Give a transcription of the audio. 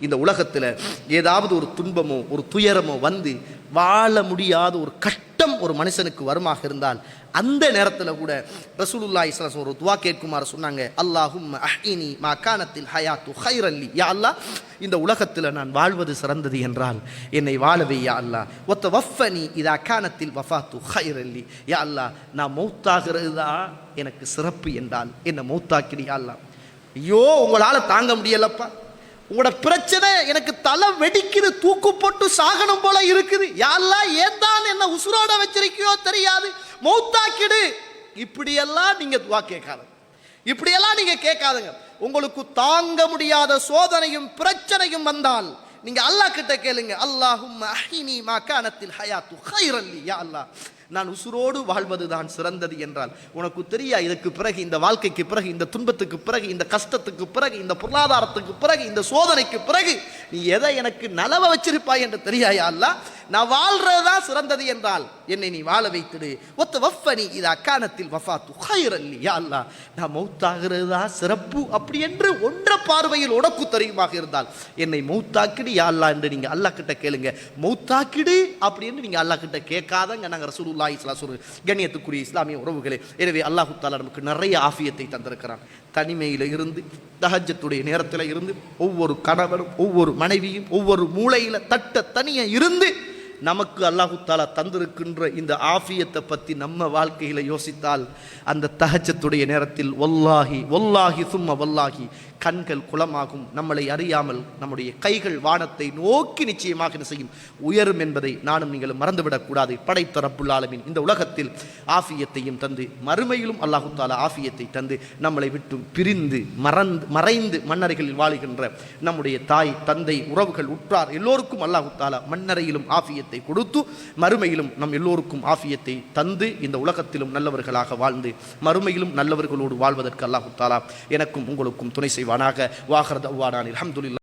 இந்த உலகத்தில் ஏதாவது ஒரு துன்பமோ ஒரு துயரமோ வந்து வாழ முடியாத ஒரு கஷ்டம் ஒரு மனுஷனுக்கு வருமாக இருந்தால் அந்த நேரத்தில் கூட ரசூலுல்லா இஸ்லாம் ஒரு துவா கேட்குமாறு சொன்னாங்க. அல்லாஹும் அஹ்இனி மா கானத்தில் ஹயாத்து ஹைரல்லி யா அல்லா இந்த உலகத்தில் நான் வாழ்வது சிறந்தது என்றால் என்னை வாழவே யா அல்லாஹ். ஒத்த வஃபனி இதா கானத்தில் வஃபாத்து ஹைரல்லி யா அல்லாஹ் நான் மௌத்தாகிறது தான் எனக்கு சிறப்பு என்றால் என்னை மௌத்தாக்கிடு யா அல்லாஹ். ஐயோ உங்களால் தாங்க முடியலப்பா. உங்களோட பிரச்சனை எனக்கு தலை வெடிக்குது தூக்கு போட்டு சாகனம் போல இருக்குது. யாரெல்லாம் ஏன் என்ன உசுரோட வச்சிருக்கியோ தெரியாது. மௌத்தாக்கிடு. இப்படியெல்லாம் நீங்கள் துவா கேட்காதுங்க. இப்படியெல்லாம் நீங்கள் கேட்காதுங்க. உங்களுக்கு தாங்க முடியாத சோதனையும் பிரச்சனையும் வந்தால் நீங்கள் அல்லாஹ் கிட்ட கேளுங்க. அல்லாஹும் அஹினி மா கானத்தில் ஹயாத்து ஹைரல்லி யா அல்லாஹ். நான் உசுரோடு வாழ்வதுதான் சிறந்தது என்றால் உனக்கு தெரியா இதுக்கு பிறகு இந்த வாழ்க்கைக்கு பிறகு இந்த துன்பத்துக்கு பிறகு இந்த கஷ்டத்துக்கு பிறகு இந்த பொருளாதாரத்துக்கு பிறகு இந்த சோதனைக்கு பிறகு நீ எதை எனக்கு நலவ வச்சிருப்பாய் என்று தெரியாயா அல்ல? நான் வாழ்றதுதான் சிறந்தது என்றால் என்னை நீ வாழ வைத்துடு. ஒத்த வஃபனி இது அக்கானத்தில் வஃபா ஹைரல்லி யா அல்லா. நான் மௌத்தாகிறது தான் சிறப்பு. அப்படி என்று ஒன்ற பார்வையில் உனக்கு தெரியுமாக இருந்தால் என்னை மௌத்தாக்கிடு யா அல்லா என்று நீங்கள் அல்லாஹ் கிட்ட கேளுங்க. மௌத்தாக்கிடு அப்படி என்று நீங்கள் அல்லாஹ் கிட்ட கேட்காதங்க. நாங்கள் ரசூல் ரசூல்லா இஸ்லா வஸல்லம் கண்ணியத்துக்குரிய இஸ்லாமிய உறவுகளே எனவே அல்லாஹு தாலா நமக்கு நிறைய ஆஃபியத்தை தந்திருக்கிறான். தனிமையில் இருந்து தஹஜத்துடைய நேரத்தில் இருந்து ஒவ்வொரு கணவனும் ஒவ்வொரு மனைவியும் ஒவ்வொரு மூலையில் தட்ட தனியாக இருந்து நமக்கு அல்லாஹு தாலா தந்திருக்கின்ற இந்த ஆஃபியத்தை பற்றி நம்ம வாழ்க்கையில் யோசித்தால் அந்த தஹஜத்துடைய நேரத்தில் ஒல்லாகி ஒல்லாஹி சும்மா வல்லாஹி கண்கள் குளமாகும். நம்மளை அறியாமல் நம்முடைய கைகள் வானத்தை நோக்கி நிச்சயமாக என்ன செய்யும்? உயரும் என்பதை நானும் நீங்களும் மறந்துவிடக்கூடாது. படைத்த ரப்புல் ஆலமீன் இந்த உலகத்தில் ஆஃபியத்தையும் தந்து மறுமையிலும் அல்லாஹு தாலா ஆஃபியத்தை தந்து நம்மளை விட்டு பிரிந்து மறந்து மறைந்து மண்ணறைகளில் வாழுகின்ற நம்முடைய தாய் தந்தை உறவுகள் உற்றார் எல்லோருக்கும் அல்லாஹு தாலா ஆஃபியத்தை கொடுத்து மறுமையிலும் நம் எல்லோருக்கும் ஆஃபியத்தை தந்து இந்த உலகத்திலும் நல்லவர்களாக வாழ்ந்து மறுமையிலும் நல்லவர்களோடு வாழ்வதற்கு அல்லாஹு தாலா எனக்கும் உங்களுக்கும் துணை يرزقنا وآخر دعوانا الحمد لله